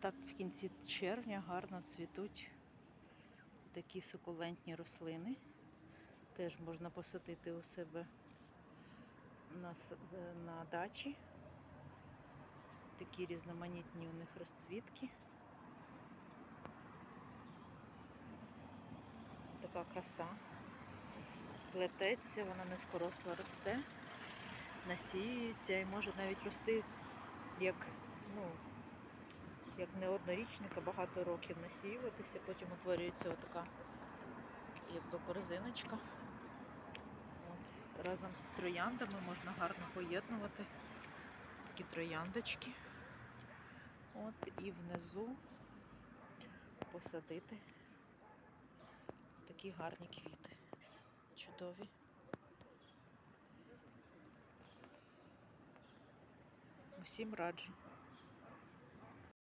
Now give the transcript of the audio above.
Так в кінці червня гарно цвітуть такі сукулентні рослини. Теж можна посадити у себе на, на дачі. Такі різноманітні у них розцвітки. Така краса. Плететься, вона низькоросла росте, насіюється і може навіть рости як, ну, як не однорічник, а багато років насіюватися, потім утворюється отака якби корзиночка. От. Разом з трояндами можна гарно поєднувати такі трояндочки. От, і внизу посадити такі гарні квіти. Чудові. Усім раджу.